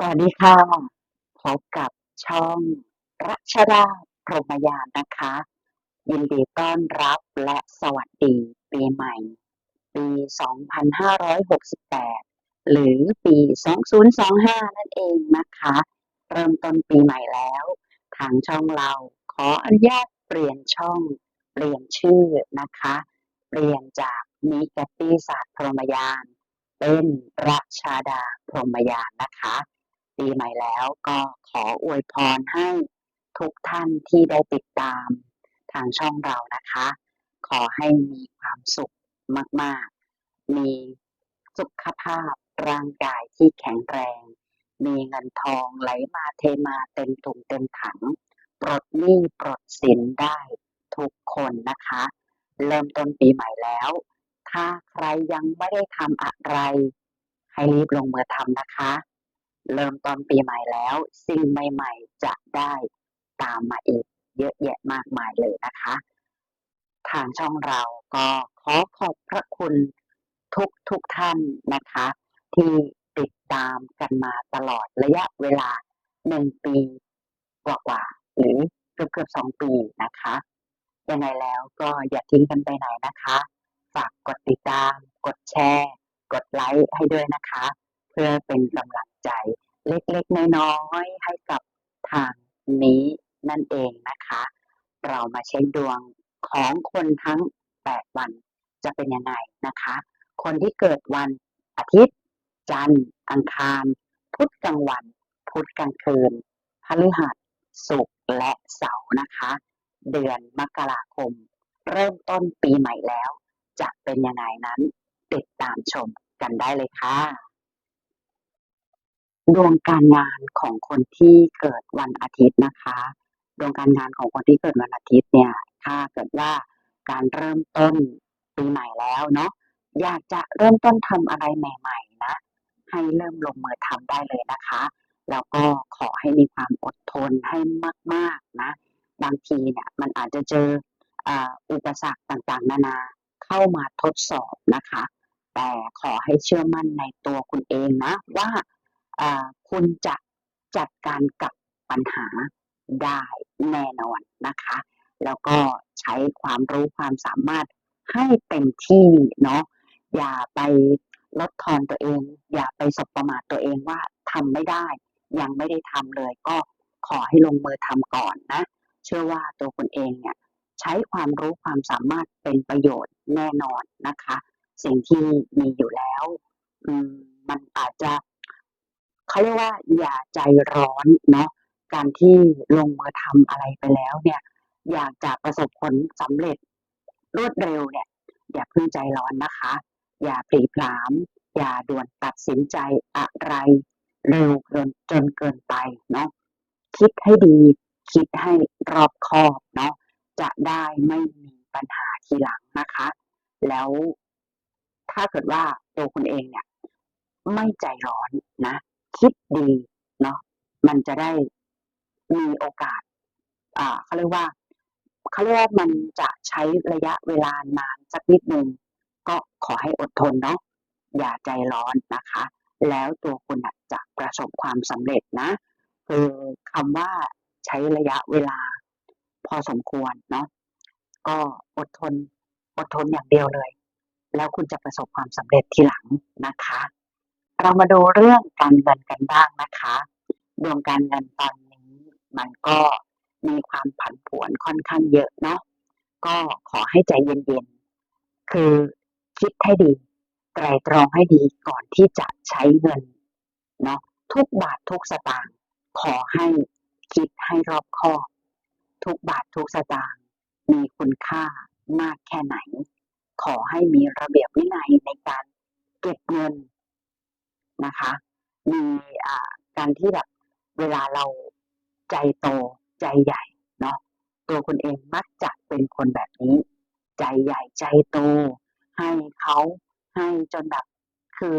สวัสดีค่ะ พบกับช่องรัชดาพรหมยานนะคะ ยินดีต้อนรับและสวัสดีปีใหม่ ปี 2568 หรือปี 2025 นั่นเองนะคะ เริ่มต้นปีใหม่แล้ว ทางช่องเราขออนุญาตเปลี่ยนช่อง เปลี่ยนชื่อนะคะ เปลี่ยนจากมิกตี้ศาสตร์พรหมยานเป็นรัชาดาพรหมยานนะคะ ปีใหม่แล้วก็ขออวยพรให้ทุกท่านที่ได้ติดตามทางช่องเรานะคะ ขอให้มีความสุขมาก ๆ มีสุขภาพร่างกายที่แข็งแรง มีเงินทองไหลมาเทมาเต็มถุงเต็มถัง ปลดหนี้ปลดสินได้ทุกคนนะคะ เริ่มต้นปีใหม่แล้ว ถ้าใครยังไม่ได้ทำอะไร ให้รีบลงมือทำนะคะ เริ่มต้นปีใหม่แล้ว สิ่งใหม่ๆจะได้ตามมาอีกเยอะแยะมากมายเลยนะคะ ทางช่องเราก็ขอขอบพระคุณทุกทุกท่านนะคะ ที่ติดตามกันมาตลอดระยะเวลาหนึ่งปีกว่าๆหรือเกือบเกือบสองปีนะคะยังไงแล้วก็อย่าทิ้งกันไปไหนนะคะ ฝากกดติดตาม กดแชร์ กดไลค์ให้ด้วยนะคะ เพื่อเป็นกำลัง ใจเล็กๆ น้อยๆ ให้กับทางนี้นั่นเองนะคะ เรามาเช็คดวงของคนทั้ง 8 วันจะเป็นยังไงนะคะ คนที่เกิดวันอาทิตย์ จันทร์ อังคาร พุธกลางวัน พุธกลางคืนพฤหัสศุกร์และเสาร์นะคะ เดือนมกราคม เริ่มต้นปีใหม่แล้ว จะเป็นยังไงนั้นติดตามชมกันได้เลยค่ะ ดวงการงานของคนที่เกิดวันอาทิตย์นะคะ ดวงการงานของคนที่เกิดวันอาทิตย์เนี่ยถ้าเกิดว่าการเริ่มต้นปีใหม่แล้วเนาะอยากจะเริ่มต้นทำอะไรใหม่ ๆ นะ ให้เริ่มลงมือทำได้เลยนะคะ แล้วก็ขอให้มีความอดทนให้มากๆนะ บางทีเนี่ยมันอาจจะเจออ,อุปสรรคต่างๆ นานาเข้ามาทดสอบนะคะ แต่ขอให้เชื่อมั่นในตัวคุณเองนะว่า คุณจะจัดการกับปัญหาได้แน่นอนนะคะ แล้วก็ใช้ความรู้ความสามารถให้เต็มที่เนาะอย่าไปลดทอนตัวเอง อย่าไปสบประมาทตัวเองว่าทำไม่ได้ ยังไม่ได้ทำเลย ก็ขอให้ลงมือทำก่อนนะ เชื่อว่าตัวคุณเองเนี่ยใช้ความรู้ความสามารถเป็นประโยชน์แน่นอนนะคะ สิ่งที่มีอยู่แล้วอืมมันอาจจะ เขาเรียกว่าอย่าใจร้อนเนาะการที่ลงมือทำอะไรไปแล้วเนี่ย อยากจะประสบผลสำเร็จรวดเร็วเนี่ย อย่าเพิ่งใจร้อนนะคะ อย่าพลีผลาม อย่าด่วนตัดสินใจอะไร เร็วเกินจนเกินไปเนาะคิดให้ดี คิดให้รอบคอบเนาะจะได้ไม่มีปัญหาทีหลังนะคะ แล้วถ้าเกิดว่าตัวคุณเองเนี่ย ไม่ใจร้อนนะ คิดดีเนาะมันจะได้มีโอกาส อ่าเขาเรียกว่าเขาเรียกว่ามันจะใช้ระยะเวลานานสักนิดหนึ่งก็ขอให้อดทนเนาะอย่าใจร้อนนะคะ แล้วตัวคุณจะประสบความสำเร็จนะ คือคำว่าใช้ระยะเวลา พอสมควรเนาะก็อดทนอดทนอย่างเดียวเลย แล้วคุณจะประสบความสำเร็จทีหลังนะคะ เรามาดูเรื่องการเงินกันบ้างนะคะดวงการเงินตอนนี้มันก็มีความผันผวนค่อนข้างเยอะเนาะก็ขอให้ใจเย็นๆ คือคิดให้ดีไตร่ตรองให้ดีก่อนที่จะใช้เงินเนาะทุกบาททุกสตางค์ขอให้คิดให้รอบคอบ ทุกบาททุกสตางค์มีคุณค่ามากแค่ไหน ขอให้มีระเบียบวินัยในการเก็บเงิน นะคะ มีการที่แบบเวลาเราใจโตใจใหญ่เนาะตัวคุณเองมักจะเป็นคนแบบนี้ ใจใหญ่ใจโต ให้เขาให้จนแบบคือ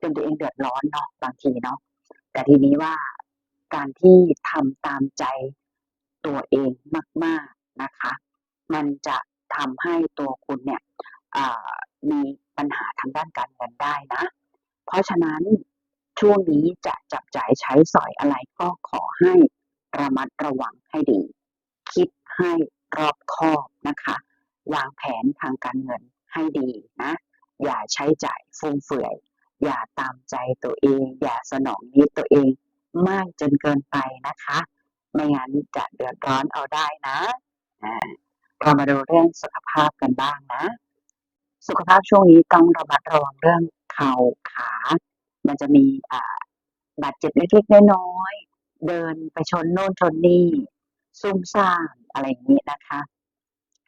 จนตัวเองเดือดร้อนเนาะบางทีเนาะแต่ทีนี้ว่าการที่ทำตามใจตัวเองมาก ๆนะคะ มันจะทำให้ตัวคุณเนี่ยมีปัญหาทางด้านการเงินได้นะ เพราะฉะนั้นช่วงนี้จะจับจ่ายใช้สอยอะไรก็ขอให้ระมัดระวังให้ดี คิดให้รอบคอบนะคะ วางแผนทางการเงินให้ดีนะ อย่าใช้จ่ายฟุ่มเฟือย อย่าตามใจตัวเอง อย่าสนองนิดตัวเองมากจนเกินไปนะคะ ไม่งั้นจะเดือดร้อนเอาได้นะเรามาดูเรื่องสุขภาพกันบ้างนะ สุขภาพช่วงนี้ต้องระมัดระวังเรื่อง เข่าขา มันจะมีอ่าบาดเจ็บเล็กๆน้อยๆเดินไปชนโน่นชนนี่ซุ่มซ่ามอะไรอย่างนี้นะคะ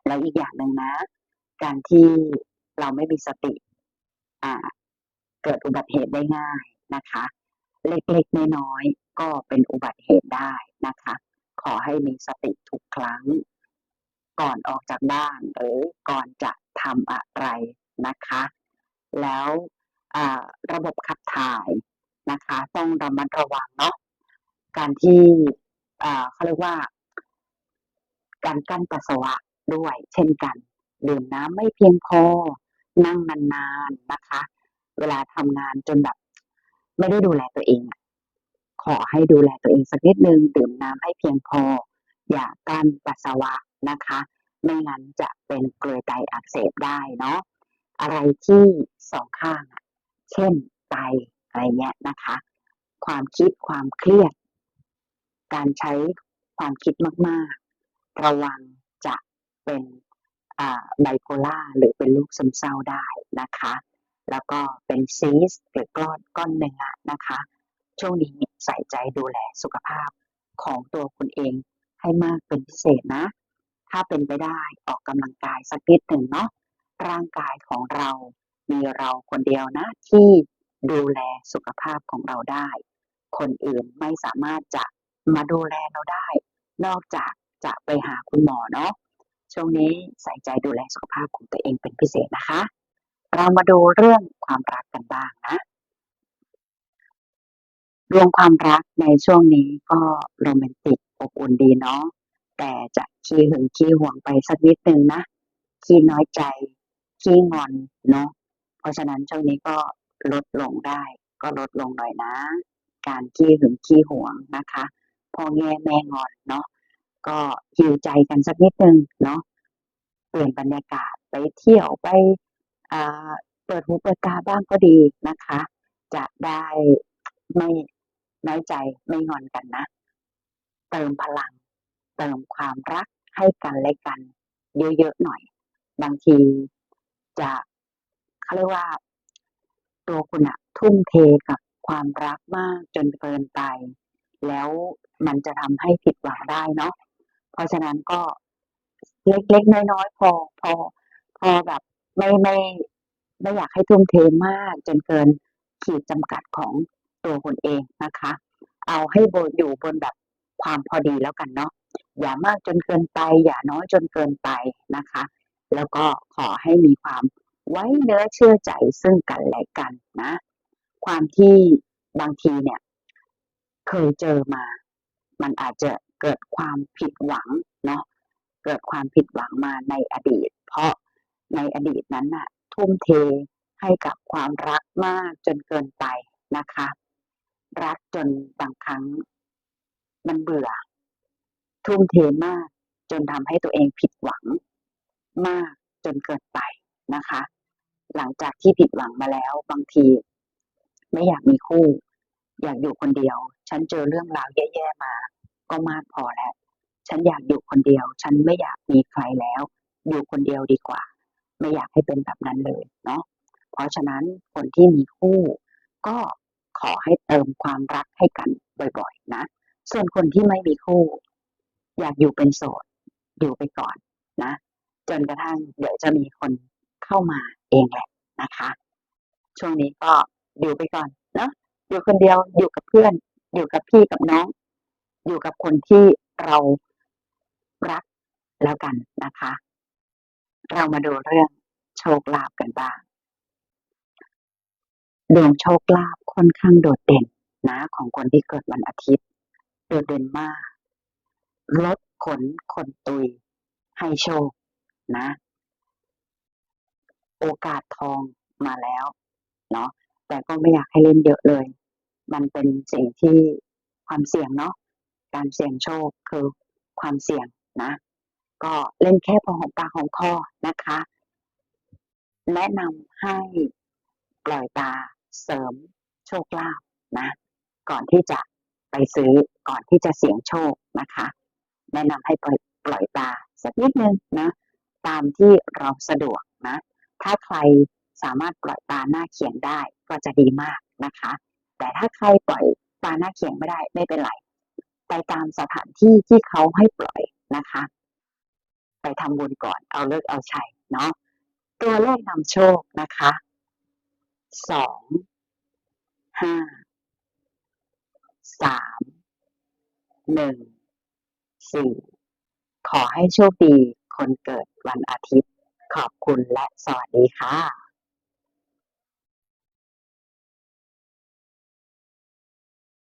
แล้วอีกอย่างหนึ่งนะ การที่เราไม่มีสติอ่าเกิดอุบัติเหตุได้ง่ายนะคะ เล็กๆน้อยๆก็เป็นอุบัติเหตุได้นะคะ ขอให้มีสติทุกครั้ง ก่อนออกจากบ้านหรือก่อนจะทำอะไรนะคะ แล้ว ระบบขับถ่ายนะคะ ต้องระมัดระวังเนาะการที่เขาเรียกว่า การกั้นปัสสาวะด้วย เช่นกันดื่มน้ำไม่เพียงพอนั่งนานๆนะคะ เวลาทำงานจนแบบ ไม่ได้ดูแลตัวเองขอให้ดูแลตัวเองสักนิดนึงดื่มน้ำให้เพียงพอ อย่ากั้นปัสสาวะนะคะ ไม่งั้นจะเป็นเกลือไตอักเสบได้เนาะอะไรที่สองข้างอะ เช่นไตอะไรเงี้ยนะคะ ความคิดความเครียด การใช้ความคิดมาก ๆ ระวังจะเป็นอ่าไบโพล่าหรือเป็นโรคซึมเศร้าได้นะคะ แล้วก็เป็นซีสหรือก้อนก้อนเนื้อนะคะ ช่วงนี้ใส่ใจดูแลสุขภาพของตัวคุณเองให้มากเป็นพิเศษนะ ถ้าเป็นไปได้ออกกำลังกายสักนิดหนึ่งเนาะร่างกายของเรา มีเราคนเดียวนะที่ดูแลสุขภาพของเราได้ คนอื่นไม่สามารถจะมาดูแลเราได้ นอกจากจะไปหาคุณหมอเนาะช่วงนี้ใส่ใจดูแลสุขภาพของตัวเองเป็นพิเศษนะคะ เรามาดูเรื่องความรักกันบ้างนะดวงความรักในช่วงนี้ก็โรแมนติกอบอุ่นดีเนาะแต่จะขี้หึงขี้หวงไปสักนิดนึงนะขี้น้อยใจขี้งอนเนาะ ราะฉะนั้นช่วงนี้ก็ลดลงได้ ก็ลดลงหน่อยนะ การขี้หึงขี้หวงนะคะพ่อแง่แม่งอนเนาะก็ฮิวใจกันสักนิดนึงเนาะเปลี่ยนบรรยากาศไปเที่ยวไปอ่าเปิดหูเปิดตาบ้างก็ดีนะคะ จะได้ไม่น้อยใจไม่งอนกันนะ เติมพลัง เติมความรักให้กันและกัน เยอะๆหน่อย บางทีจะ เขาเรียกว่า ตัวคุณอะทุ่มเทกับความรักมากจนเกินไป แล้วมันจะทำให้ผิดหวังได้เนาะเพราะฉะนั้นก็เล็กๆน้อยๆพอพอพอแบบไม่ไม่ไม่อยากให้ทุ่มเทมากจนเกินขีดจำกัดของตัวคุณเองนะคะ เอาให้บนอยู่บนแบบความพอดีแล้วกันเนาะอย่ามากจนเกินไป อย่าน้อยจนเกินไปนะคะ แล้วก็ขอให้มีความ ไว้เนื้อเชื่อใจซึ่งกันและกันนะ ความที่บางทีเนี่ย เคยเจอมา มันอาจจะเกิดความผิดหวังเนาะเกิดความผิดหวังมาในอดีต เพราะในอดีตนั้นน่ะ ทุ่มเทให้กับความรักมากจนเกินไปนะคะ รักจนบางครั้งมันเบื่อ ทุ่มเทมากจนทำให้ตัวเองผิดหวังมากจนเกินไปนะคะ หลังจากที่ผิดหวังมาแล้ว บางที ไม่อยากมีคู่ อยากอยู่คนเดียว ฉันเจอเรื่องราวแย่ๆมา ก็มากพอแล้ว ฉันอยากอยู่คนเดียว ฉันไม่อยากมีใครแล้ว อยู่คนเดียวดีกว่า ไม่อยากให้เป็นแบบนั้นเลยเนาะเพราะฉะนั้นคนที่มีคู่ ก็ขอให้เติมความรักให้กันบ่อยๆ นะ ส่วนคนที่ไม่มีคู่ อยากอยู่เป็นโสดอยู่ไปก่อนนะ จนกระทั่งเดี๋ยวจะมีคน เข้ามาเองแหละนะคะ ช่วงนี้ก็อยู่ไปก่อนเนาะอยู่คนเดียวอยู่กับเพื่อน อยู่กับพี่กับน้อง อยู่กับคนที่เรารักแล้วกันนะคะ เรามาดูเรื่องโชคลาภกันบ้างดวงโชคลาภค่อนข้างโดดเด่นนะของคนที่เกิดวันอาทิตย์ โดดเด่นมาก ลดขนคนตุย ให้โชคนะ โอกาสทองมาแล้วเนาะแต่ก็ไม่อยากให้เล่นเยอะเลย มันเป็นสิ่งที่ความเสี่ยงเนาะการเสี่ยงโชคคือความเสี่ยงนะ ก็เล่นแค่พอหอมปากหอมคอนะคะ แนะนำให้ปล่อยตาเสริมโชคลาภนะ ก่อนที่จะไปซื้อก่อนที่จะเสี่ยงโชคนะคะ แนะนำให้ปล่อยปล่อยตาสักนิดนึงนะ ตามที่เราสะดวกนะ ถ้าใครสามารถปล่อยตาหน้าเขียงได้ก็จะดีมากนะคะ แต่ถ้าใครปล่อยตาหน้าเขียงไม่ได้ไม่เป็นไร ไปตามสถานที่ที่เขาให้ปล่อยนะคะ ไปทำบุญก่อนเอาเลิกเอาชัยเนาะตัวเลขนำโชคนะคะสองห้าสามหนึ่งสี่ขอให้โชคดีคนเกิดวันอาทิตย์ ขอบคุณและสวัสดีค่ะ